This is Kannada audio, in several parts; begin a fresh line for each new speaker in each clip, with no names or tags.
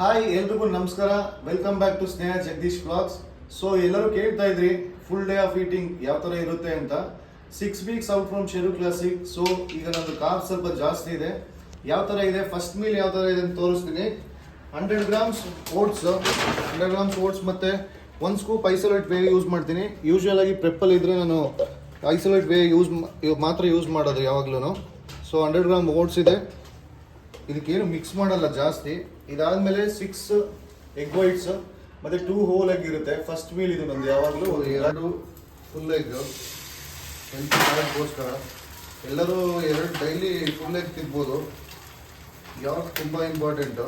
ಹಾಯ್ ಎಲ್ರಿಗೂ ನಮಸ್ಕಾರ. Welcome back to Sneha Jagadish blogs so ಎಲ್ಲರೂ ಕೇಳ್ತಾ ಇದ್ರಿ ಫುಲ್ ಡೇ ಆಫ್ ಈಟಿಂಗ್ ಯಾವ ಥರ ಇರುತ್ತೆ ಅಂತ. Six weeks out from Sheru classic so ಈಗ ನಂದು ಕಾರ್ ಸ್ವಲ್ಪ ಜಾಸ್ತಿ ಇದೆ. ಯಾವ ಥರ ಇದೆ? ಫಸ್ಟ್ ಮೀಲ್ ಯಾವ ಥರ ಇದೆ ಅಂತ ತೋರಿಸ್ತೀನಿ. Hundred grams oats hundred grams oats ಮತ್ತೆ ಒಂದು ಸ್ಕೂಪ್ ಐಸೋಲೇಟ್ ವೇ ಯೂಸ್ ಮಾಡ್ತೀನಿ. ಯೂಶ್ವಲ್ ಆಗಿ ಪ್ರೆಪ್ಪಲ್ಲಿ ಇದ್ರೆ ನಾನು ಐಸೋಲೇಟ್ ವೇ ಯೂಸ್ ಮಾತ್ರ ಯೂಸ್ ಮಾಡೋದು ಯಾವಾಗ್ಲೂ ಸೊ ಹಂಡ್ರೆಡ್ ಗ್ರಾಮ್ ಓಟ್ಸ್ ಇದೆ. ಇದಕ್ಕೇನು ಮಿಕ್ಸ್ ಮಾಡಲ್ಲ ಜಾಸ್ತಿ. ಇದಾದ್ಮೇಲೆ ಸಿಕ್ಸ್ ಎಗ್ ವೈಟ್ಸ್ ಮತ್ತೆ ಟೂ ಹೋಲ್ ಎಗ್ ಇರುತ್ತೆ. ಫಸ್ಟ್ ಮೀಲ್ ಇದು ನಮ್ದು ಯಾವಾಗಲೂ ಎರಡು ಫುಲ್ ಎಗ್ ಹೆಲ್ತ್ ಎಲ್ಲರೂ ಎರಡು ಡೈಲಿ ಫುಲ್ ಎಗ್ ತಿನ್ಬೋದು. ಯಾವಾಗ ತುಂಬ ಇಂಪಾರ್ಟೆಂಟು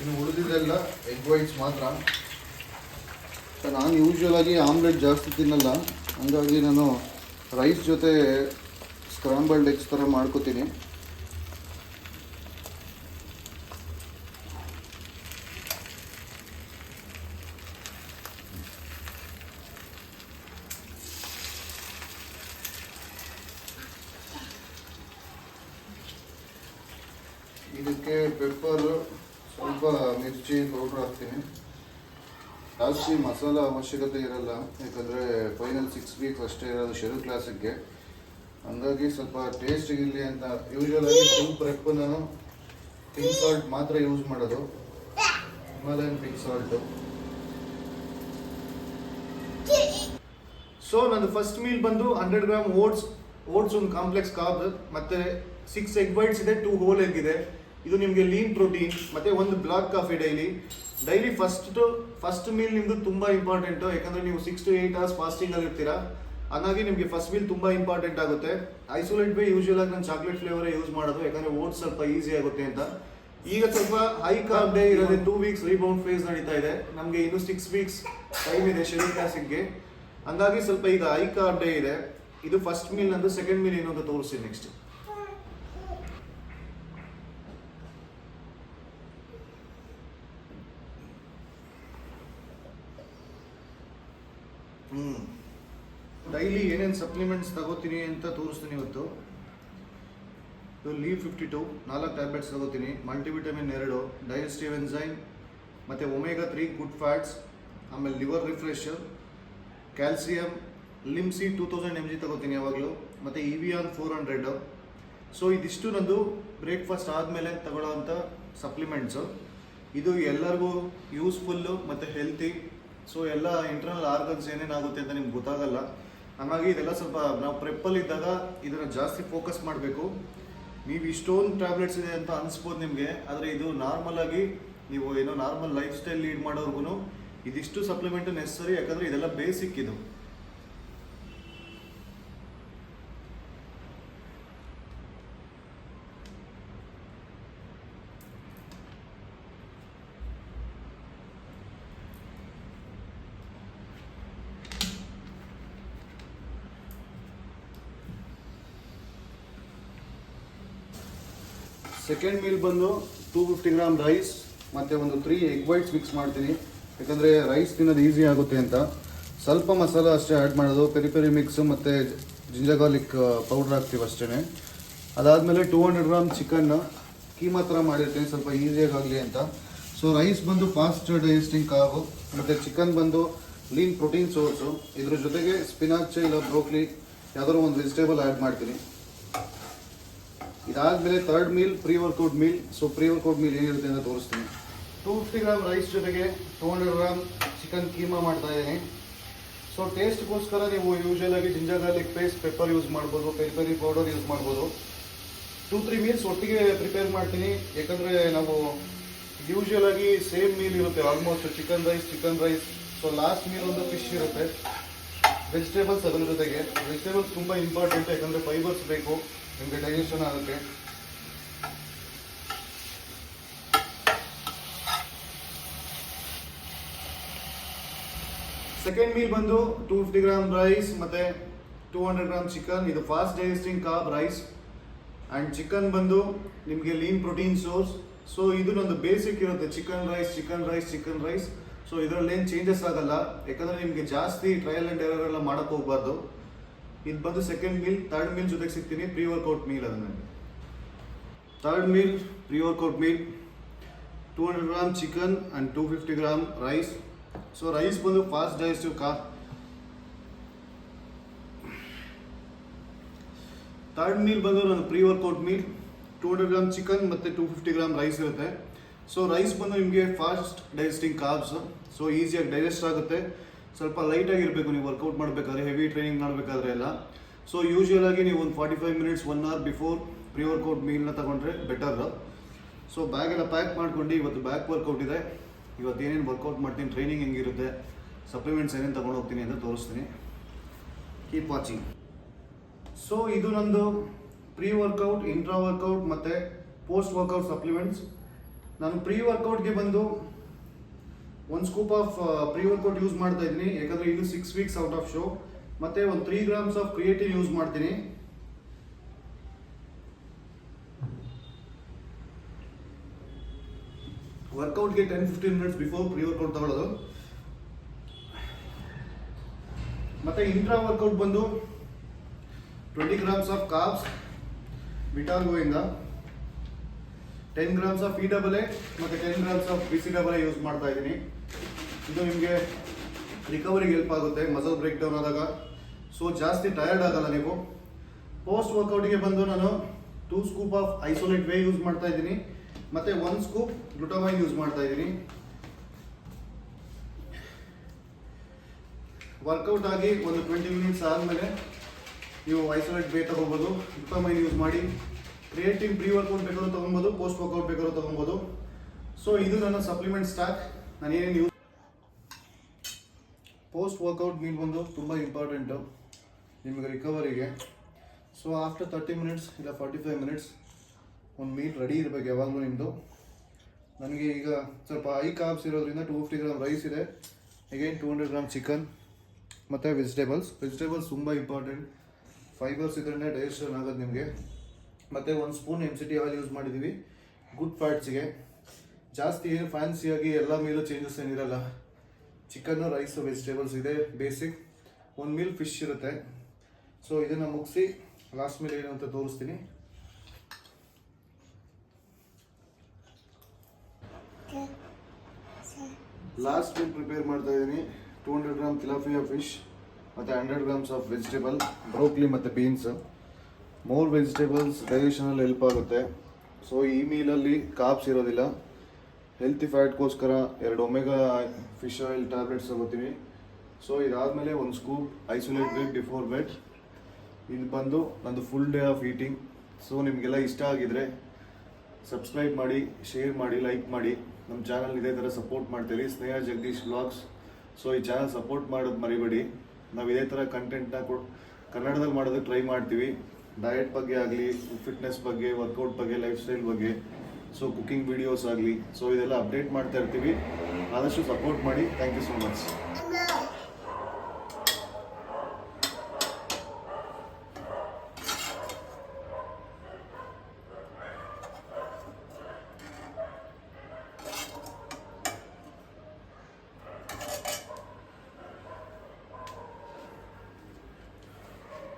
ಇನ್ನು ಉಳಿದಿದ್ದೆಲ್ಲ ಎಗ್ ವೈಟ್ಸ್ ಮಾತ್ರ. ನಾನು ಯೂಶ್ವಲಾಗಿ ಆಮ್ಲೆಟ್ ಜಾಸ್ತಿ ತಿನ್ನಲ್ಲ. ಹಂಗಾಗಿ ನಾನು ರೈಸ್ ಜೊತೆ ಸ್ಕ್ರಾಂಬಲ್ಡ್ ಎಗ್ಸ್ ಥರ ಮಾಡ್ಕೋತೀನಿ. ಇದಕ್ಕೆ ಪೆಪ್ಪರ್ ಸ್ವಲ್ಪ ಮಿರ್ಚಿ ಪೌಡ್ರ್ ಹಾಕ್ತೀನಿ. ಜಾಸ್ತಿ ಮಸಾಲ ಅವಶ್ಯಕತೆ ಇರಲ್ಲ, ಯಾಕಂದರೆ ಫೈನಲ್ ಸಿಕ್ಸ್ ವೀಕ್ ಅಷ್ಟೇ ಇರೋದು ಶೆಡ್ಯೂಲ್ ಕ್ಲಾಸಿಗೆ ಹಂಗಾಗಿ ಸ್ವಲ್ಪ ಟೇಸ್ಟ್ ಇರಲಿ ಅಂತ ಯೂಶಲ್ ಆಗಿ ಫುಲ್ ಪ್ರೆಪ್ ನಾನು ಪಿಂಕ್ ಸಾಲ್ಟ್ ಮಾತ್ರ ಯೂಸ್ ಮಾಡೋದು. ಹಿಮಾಲಯನ್ ಪಿಂಕ್ ಸಾಲ್ಟು ಸೊ ನಂದು ಫಸ್ಟ್ ಮೀಲ್ ಬಂದು ಹಂಡ್ರೆಡ್ ಗ್ರಾಮ್ ಓಟ್ಸ್ ಓಟ್ಸ್ ಒಂದು ಕಾಂಪ್ಲೆಕ್ಸ್ ಕಾಬ್ ಮತ್ತೆ ಸಿಕ್ಸ್ ಎಗ್ ವೈಟ್ಸ್ ಇದೆ ಟೂ ಹೋಲ್ ಎಗ್ ಇದೆ. ಇದು ನಿಮಗೆ ಲೀನ್ ಪ್ರೋಟೀನ್ ಮತ್ತೆ ಒಂದು black coffee daily daily first first meal ನಿಮ್ದು ತುಂಬಾ ಇಂಪಾರ್ಟೆಂಟ್ ಯಾಕಂದ್ರೆ ನೀವು six to eight hours fasting ಅಲ್ಲಿ ಇರ್ತೀರಾ ಹಾಗಾಗಿ ನಿಮಗೆ ಫಸ್ಟ್ ಮೀಲ್ ತುಂಬಾ ಇಂಪಾರ್ಟೆಂಟ್ ಆಗುತ್ತೆ. ಐಸೋಲೇಟ್ ಬೇ ಯೂಶುವಲ್ ಆಗಿ ನಾನು ಚಾಕ್ಲೇಟ್ ಫ್ಲೇವರ್ ಯೂಸ್ ಮಾಡೋದು, ಯಾಕಂದ್ರೆ ಓಟ್ಸ್ ಸ್ವಲ್ಪ ಈಸಿ ಆಗುತ್ತೆ ಅಂತ. ಈಗ ಸ್ವಲ್ಪ ಹೈ ಕಾರ್ಬ್ ಡೇ ಇರೋದೇ ಟೂ ವೀಕ್ಸ್ ರೀಬೌಂಡ್ ಫೇಸ್ ನಡೀತಾ ಇದೆ. ನಮಗೆ ಇನ್ನು ಸಿಕ್ಸ್ ವೀಕ್ಸ್ ಟೈಮ್ ಇದೆ ಶೆಡ್ಯೂಲ್ ಕ್ಲಾಸಿಗೆ ಹಂಗಾಗಿ ಸ್ವಲ್ಪ ಈಗ ಹೈ ಕಾರ್ಬ್ ಡೇ ಇದೆ. ಇದು ಫಸ್ಟ್ ಮೀಲ್ ನಂದು ಸೆಕೆಂಡ್ ಮೀಲ್ ಏನು ಅಂತ ತೋರಿಸ್ತೀನಿ ನೆಕ್ಸ್ಟ್ ಹ್ಮ್. ಏನೇನು ಸಪ್ಲಿಮೆಂಟ್ಸ್ ತಗೋತೀನಿ ಅಂತ ತೋರಿಸ್ತೀನಿ ಇವತ್ತು? ಇದು ಲೀವ್ ಫಿಫ್ಟಿ ಟು ನಾಲ್ಕು ಟ್ಯಾಬ್ಲೆಟ್ಸ್ ತಗೋತೀನಿ. ಮಲ್ಟಿವಿಟಮಿನ್ ಎರಡು ಡೈಜೆಸ್ಟಿವ್ ಎನ್ಸೈಮ್ ಮತ್ತು ಒಮೆಗಾ ತ್ರೀ ಗುಡ್ ಫ್ಯಾಟ್ಸ್ ಆಮೇಲೆ liver refresher calcium Limcee two thousand M G ತಗೋತೀನಿ ಯಾವಾಗಲೂ, ಮತ್ತು Evion four hundred so ಇದಿಷ್ಟು ನಂದು ಬ್ರೇಕ್ಫಾಸ್ಟ್ ಆದಮೇಲೆ ತಗೊಳ್ಳೋವಂಥ ಸಪ್ಲಿಮೆಂಟ್ಸು ಇದು ಎಲ್ಲರಿಗೂ ಯೂಸ್ಫುಲ್ಲು ಮತ್ತು ಹೆಲ್ತಿ ಸೊ ಎಲ್ಲ ಇಂಟರ್ನಲ್ ಆರ್ಗನ್ಸ್ ಏನೇನಾಗುತ್ತೆ ಅಂತ ನಿಮ್ಗೆ ಗೊತ್ತಾಗಲ್ಲ. ಹಾಗಾಗಿ ಇದೆಲ್ಲ ಸ್ವಲ್ಪ ನಾವು ಪ್ರೆಪ್ಪಲ್ಲಿ ಇದ್ದಾಗ ಇದನ್ನು ಜಾಸ್ತಿ ಫೋಕಸ್ ಮಾಡಬೇಕು. ನೀವು ಇಷ್ಟೊಂದು ಟ್ಯಾಬ್ಲೆಟ್ಸ್ ಇದೆ ಅಂತ ಅನಿಸ್ಬೋದು ನಿಮಗೆ, ಆದರೆ ಇದು ನಾರ್ಮಲ್ ಆಗಿ ನೀವು ಏನೋ ನಾರ್ಮಲ್ ಲೈಫ್ ಸ್ಟೈಲ್ ಲೀಡ್ ಮಾಡೋರ್ಗು ಇದಿಷ್ಟು ಸಪ್ಲಿಮೆಂಟ್ ನೆಸ್ಸರಿ ಯಾಕಂದರೆ ಇದೆಲ್ಲ ಬೇಸಿಕ್ ಇದು. ಸೆಕೆಂಡ್ ಮೀಲ್ ಬಂದು ಟೂ ಫಿಫ್ಟಿ ಗ್ರಾಮ್ ರೈಸ್ ಮತ್ತು ಒಂದು ತ್ರೀ ಎಗ್ ವೈಟ್ಸ್ ಮಿಕ್ಸ್ ಮಾಡ್ತೀನಿ. ಯಾಕಂದರೆ ರೈಸ್ ತಿನ್ನೋದು ಈಸಿ ಆಗುತ್ತೆ ಅಂತ. ಸ್ವಲ್ಪ ಮಸಾಲ ಅಷ್ಟೇ ಆ್ಯಡ್ ಮಾಡೋದು, ಪೆರಿ ಪೆರಿ ಮಿಕ್ಸ್ ಮತ್ತು ಜಿಂಜರ್ ಗಾರ್ಲಿಕ್ ಪೌಡ್ರ್ ಹಾಕ್ತೀವಿ ಅಷ್ಟೇ ಅದಾದಮೇಲೆ two hundred gram chicken keema ಥರ ಮಾಡಿರ್ತೀನಿ, ಸ್ವಲ್ಪ ಈಸಿಯಾಗಿ ಆಗಲಿ ಅಂತ. ಸೊ ರೈಸ್ ಬಂದು ಫಾಸ್ಟ್ ಡೈಜೆಸ್ಟಿಂಗ್ ಕಾವು ಮತ್ತು ಚಿಕನ್ ಬಂದು ಲೀನ್ ಪ್ರೋಟೀನ್ ಸೋರ್ಸು ಇದ್ರ ಜೊತೆಗೆ ಸ್ಪಿನಾಚ್ ಇಲ್ಲ ಬ್ರೋಕ್ಲಿ ಯಾವ್ದಾದ್ರು ಒಂದು ವೆಜಿಟೇಬಲ್ ಆ್ಯಡ್ ಮಾಡ್ತೀನಿ. ಇದಾದ್ಮೇಲೆ third meal pre workout meal so pre workout meal ಏನಿರುತ್ತೆ ಅಂತ ತೋರಿಸ್ತೀನಿ. ಟೂ ಫಿಫ್ಟಿ ಗ್ರಾಮ್ ರೈಸ್ ಜೊತೆಗೆ two hundred gram chicken keema ಮಾಡ್ತಾ ಇದ್ದೀನಿ. ಸೊ ಟೇಸ್ಟ್ಗೋಸ್ಕರ ನೀವು ಯೂಶಲ್ ಆಗಿ ginger garlic paste pepper use ಮಾಡ್ಬೋದು ಪೆರಿ ಪೌಡರ್ ಯೂಸ್ ಮಾಡ್ಬೋದು. ಟೂ ತ್ರೀ ಮೀಲ್ಸ್ ಒಟ್ಟಿಗೆ ಪ್ರಿಪೇರ್ ಮಾಡ್ತೀನಿ. ಯಾಕಂದರೆ ನಾವು ಯೂಶಲ್ ಆಗಿ ಸೇಮ್ ಮೀಲ್ ಇರುತ್ತೆ almost chicken rice chicken rice so last meal ಒಂದು ಫಿಶ್ ಇರುತ್ತೆ. ವೆಜಿಟೇಬಲ್ಸ್ ಅದರ ಜೊತೆಗೆ. ವೆಜಿಟೇಬಲ್ಸ್ ತುಂಬ ಇಂಪಾರ್ಟೆಂಟ್ ಯಾಕಂದರೆ ಫೈಬರ್ಸ್ ಬೇಕು. ನಿಮಗೆ ಡೈಜೆಷನ್ ಆಗುತ್ತೆ. ಸೆಕೆಂಡ್ ಮೀಲ್ ಬಂದು ಟೂ ಫಿಫ್ಟಿ ಗ್ರಾಮ್ ರೈಸ್ ಮತ್ತೆ ಟೂ ಹಂಡ್ರೆಡ್ ಗ್ರಾಮ್ ಚಿಕನ್ ಇದು fast digesting carb rice and chicken ಬಂದು ನಿಮಗೆ ಲೀನ್ ಪ್ರೋಟೀನ್ ಸೋರ್ಸ್ ಸೊ ಇದು ನಂದು ಬೇಸಿಕ್ ಇರುತ್ತೆ. Chicken rice chicken rice chicken rice so ಇದರಲ್ಲಿ ಏನು ಚೇಂಜಸ್ ಆಗಲ್ಲ. ಯಾಕಂದರೆ ನಿಮಗೆ ಜಾಸ್ತಿ ಟ್ರಯಲ್ ಆ್ಯಂಡ್ ಎರರ್ ಎಲ್ಲ ಮಾಡೋಕ್ಕೆ ಹೋಗ್ಬಾರ್ದು. ಇದು ಬಂದು ಸೆಕೆಂಡ್ ಮೀಲ್ ಥರ್ಡ್ ಮೀಲ್ ಜೊತೆಗೆ ಸಿಗ್ತೀನಿ ಪ್ರೀ ವರ್ಕೌಟ್ ಮೀಲ್ ಅದು ನನಗೆ Third meal, pre-workout meal, 200 gram chicken and 250 gram rice. So rice ಬಂದು ಫಾಸ್ಟ್ ಡೈಜೆಸ್ಟಿವ್ ಕಾ ಥರ್ಡ್ ಮೀಲ್ ಬಂದು ನನ್ನ pre workout meal two hundred gram chicken ಮತ್ತು ಟೂ ಫಿಫ್ಟಿ ಗ್ರಾಮ್ ರೈಸ್ ಇರುತ್ತೆ. ಸೊ ರೈಸ್ ಬಂದು ನಿಮಗೆ ಫಾಸ್ಟ್ ಡೈಜೆಸ್ಟಿಂಗ್ ಕಾರ್ಬ್ಸ್ ಸೊ ಈಸಿಯಾಗಿ ಡೈಜೆಸ್ಟ್ ಆಗುತ್ತೆ. ಸ್ವಲ್ಪ ಲೈಟಾಗಿ ಇರಬೇಕು, ನೀವು ವರ್ಕೌಟ್ ಮಾಡಬೇಕಾದ್ರೆ ಹೆವಿ ಟ್ರೈನಿಂಗ್ ಮಾಡಬೇಕಾದ್ರೆ ಎಲ್ಲ. ಸೊ ಆಗಿ ನೀವು ಒಂದು forty five minutes one hour before pre workout ಮೀಲ್ನ ತಗೊಂಡ್ರೆ ಬೆಟರ್ ಸೊ ಬ್ಯಾಗೆಲ್ಲ ಪ್ಯಾಕ್ ಮಾಡ್ಕೊಂಡು, ಇವತ್ತು ಬ್ಯಾಕ್ ವರ್ಕೌಟ್ ಇದೆ. ಇವತ್ತು ಏನೇನು ವರ್ಕೌಟ್ ಮಾಡ್ತೀನಿ ಟ್ರೈನಿಂಗ್ ಹೆಂಗಿರುತ್ತೆ ಸಪ್ಲಿಮೆಂಟ್ಸ್ ಏನೇನು ತಗೊಂಡು ಹೋಗ್ತೀನಿ ಅಂತ ತೋರಿಸ್ತೀನಿ. ಕೀಪ್ ವಾಚಿಂಗ್ ಸೊ ಇದು ನಂದು ಪ್ರೀ ವರ್ಕೌಟ್ ಇಂಟ್ರಾ ವರ್ಕೌಟ್ ಮತ್ತು ಪೋಸ್ಟ್ ವರ್ಕೌಟ್ ಸಪ್ಲಿಮೆಂಟ್ಸ್ ನಾನು ಪ್ರೀ ವರ್ಕೌಟ್ಗೆ ಬಂದು ಒಂದು scoop of pre workout use ಮಾಡ್ತಾ ಇದ್ದೀನಿ. ಯಾಕಂದರೆ ಇದು six weeks out of show ಮತ್ತು ಒಂದು three grams of creatine use ಮಾಡ್ತೀನಿ. ವರ್ಕೌಟ್ಗೆ ten fifteen minutes before pre workout ತಗೊಳ್ಳೋದು. ಮತ್ತೆ ಇಂಟ್ರಾ ವರ್ಕೌಟ್ ಬಂದು twenty grams of carbs ವಿಟಾಲ್ಗೋಯಿಂದ ten grams of E double A ಮತ್ತು ten grams of B C double A use ಮಾಡ್ತಾ ಇದ್ದೀನಿ. ಇದು ನಿಮಗೆ ರಿಕವರಿಗೆ ಹೆಲ್ಪ್ ಆಗುತ್ತೆ ಮಸಲ್ ಬ್ರೇಕ್ ಡೌನ್ ಆದಾಗ. ಸೊ ಜಾಸ್ತಿ ಟಯರ್ಡ್ ಆಗಲ್ಲ ನೀವು. ಪೋಸ್ಟ್ ವರ್ಕೌಟ್ಗೆ ಬಂದು ನಾನು two scoop of isolate whey use ಮಾಡ್ತಾ ಇದ್ದೀನಿ. ಮತ್ತು ಒನ್ ಸ್ಕೂಪ್ ಗ್ಲುಟಮೈನ್ ಯೂಸ್ ಮಾಡ್ತಾ ಇದ್ದೀನಿ. ವರ್ಕೌಟ್ ಆಗಿ ಒಂದು ಟ್ವೆಂಟಿ ಮಿನಿಟ್ಸ್ ಆದಮೇಲೆ ನೀವು ಐಸೋಲೇಟ್ ಬೇ ತಗೋಬೋದು. ಗ್ಲುಟಮೈನ್ ಯೂಸ್ ಮಾಡಿ. ಕ್ರಿಯೇಟಿವ್ ಪ್ರೀ ವರ್ಕೌಟ್ ಬೇಕಾದ್ರೂ ತೊಗೊಬೋದು ಪೋಸ್ಟ್ ವರ್ಕೌಟ್ ಬೇಕಾದ್ರೂ ತೊಗೊಬೋದು. ಸೊ ಇದು ನನ್ನ ಸಪ್ಲಿಮೆಂಟ್ ಸ್ಟಾಕ್ ನಾನು ಏನೇನು ಯೂಸ್ ಪೋಸ್ಟ್ ವರ್ಕೌಟ್ ಮೀಲ್ ಬಂದು ತುಂಬ ಇಂಪಾರ್ಟೆಂಟು ನಿಮಗೆ ರಿಕವರಿಗೆ ಸೊ ಆಫ್ಟರ್ ತರ್ಟಿ ಮಿನಿಟ್ಸ್ ಇಲ್ಲ ಫಾರ್ಟಿ ಫೈವ್ ಮಿನಿಟ್ಸ್ ಒಂದು ಮೀಲ್ ರೆಡಿ ಇರಬೇಕು ಯಾವಾಗಲೂ ನಿಮ್ಮದು ನನಗೆ ಈಗ ಸ್ವಲ್ಪ ಐ ಕಾಬ್ಸ್ ಇರೋದ್ರಿಂದ ಟೂ ಫಿಫ್ಟಿ ಗ್ರಾಮ್ ರೈಸ್ ಇದೆ. Again two hundred gram chicken ಮತ್ತು ವೆಜಿಟೇಬಲ್ಸ್ ವೆಜಿಟೇಬಲ್ಸ್ ತುಂಬ ಇಂಪಾರ್ಟೆಂಟ್ ಫೈಬರ್ಸ್ ಇದ್ರೇ ಡೈಜೆಷನ್ ಆಗೋದು ನಿಮಗೆ. ಮತ್ತು ಒಂದು spoon M C T oil use ಮಾಡಿದ್ದೀವಿ ಗುಡ್ ಫ್ಯಾಟ್ಸಿಗೆ ಜಾಸ್ತಿ ಏನು ಫ್ಯಾನ್ಸಿಯಾಗಿ ಎಲ್ಲ ಮೀಲು ಚೇಂಜಸ್ ಏನಿರಲ್ಲ. ಚಿಕನ್ನು ರೈಸು ವೆಜಿಟೇಬಲ್ಸ್ ಇದೆ ಬೇಸಿಕ್ ಒಂದು ಮೀಲ್ ಫಿಶ್ ಇರುತ್ತೆ. ಸೊ ಇದನ್ನು ಮುಗಿಸಿ ಲಾಸ್ಟ್ ಮೀಲ್ ಏನು ಅಂತ ತೋರಿಸ್ತೀನಿ. ಲಾಸ್ಟ್ ಮೀಲ್ ಪ್ರಿಪೇರ್ ಮಾಡ್ತಾ ಇದ್ದೀನಿ two hundred gram tilapia fish ಮತ್ತು hundred grams of vegetable broccoli ಮತ್ತು ಬೀನ್ಸ್ ಮೋರ್ ವೆಜಿಟೇಬಲ್ಸ್ ಡೈಜೆಷನಲ್ಲಿ ಹೆಲ್ಪ್ ಆಗುತ್ತೆ. ಸೊ ಈ ಮೀಲಲ್ಲಿ ಕಾಪ್ಸ್ ಇರೋದಿಲ್ಲ. ಹೆಲ್ತಿ ಫ್ಯಾಟ್ಗೋಸ್ಕರ ಎರಡು ಒಮೆಗಾ ಫಿಶ್ ಆಯಿಲ್ ಟ್ಯಾಬ್ಲೆಟ್ಸ್ ತಗೋತೀವಿ. ಸೊ ಇದಾದಮೇಲೆ ಒಂದು ಸ್ಕೂಪ್ ಐಸೋಲೇಟ್ ಬಿಟ್ ಬಿಫೋರ್ ಬೆಡ್ ಇದು ಬಂದು ನಂದು full day of eating so ನಿಮಗೆಲ್ಲ ಇಷ್ಟ ಆಗಿದ್ರೆ ಸಬ್ಸ್ಕ್ರೈಬ್ ಮಾಡಿ ಶೇರ್ ಮಾಡಿ ಲೈಕ್ ಮಾಡಿ. ನಮ್ಮ ಚಾನಲ್ ಇದೇ ಥರ ಸಪೋರ್ಟ್ ಮಾಡ್ತೀರಿ. ಸ್ನೇಹ ಜಗದೀಶ್ ಬ್ಲಾಗ್ಸ್ ಸೊ ಈ ಚಾನಲ್ ಸಪೋರ್ಟ್ ಮಾಡೋದು ಮರಿಬೇಡಿ. ನಾವು ಇದೇ ಥರ ಕಂಟೆಂಟ್ನ ಕೊಡ್ ಕನ್ನಡದಲ್ಲಿ ಮಾಡೋದಕ್ಕೆ ಟ್ರೈ ಮಾಡ್ತೀವಿ. ಡಯಟ್ ಬಗ್ಗೆ ಆಗಲಿ ಫಿಟ್ನೆಸ್ ಬಗ್ಗೆ ವರ್ಕೌಟ್ ಬಗ್ಗೆ ಲೈಫ್ ಸ್ಟೈಲ್ ಬಗ್ಗೆ ಸೊ ಕುಕಿಂಗ್ ವಿಡಿಯೋಸ್ ಆಗಲಿ ಸೊ ಇದೆಲ್ಲ ಅಪ್ಡೇಟ್ ಮಾಡ್ತಾ ಇರ್ತೀವಿ. ಆದಷ್ಟು ಸಪೋರ್ಟ್ ಮಾಡಿ. Thank you so much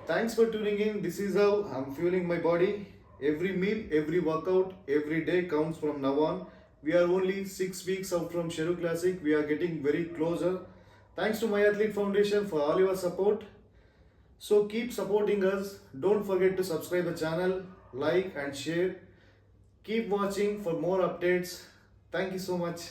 Thanks for tuning in. This is how I'm fueling my body. Every meal, every workout, every day counts from now on. We are only six weeks out from Sheru Classic. We are getting very closer. Thanks to My Athlete Foundation for all your support. So keep supporting us. Don't forget to subscribe the channel, like and share. Keep watching for more updates. Thank you so much.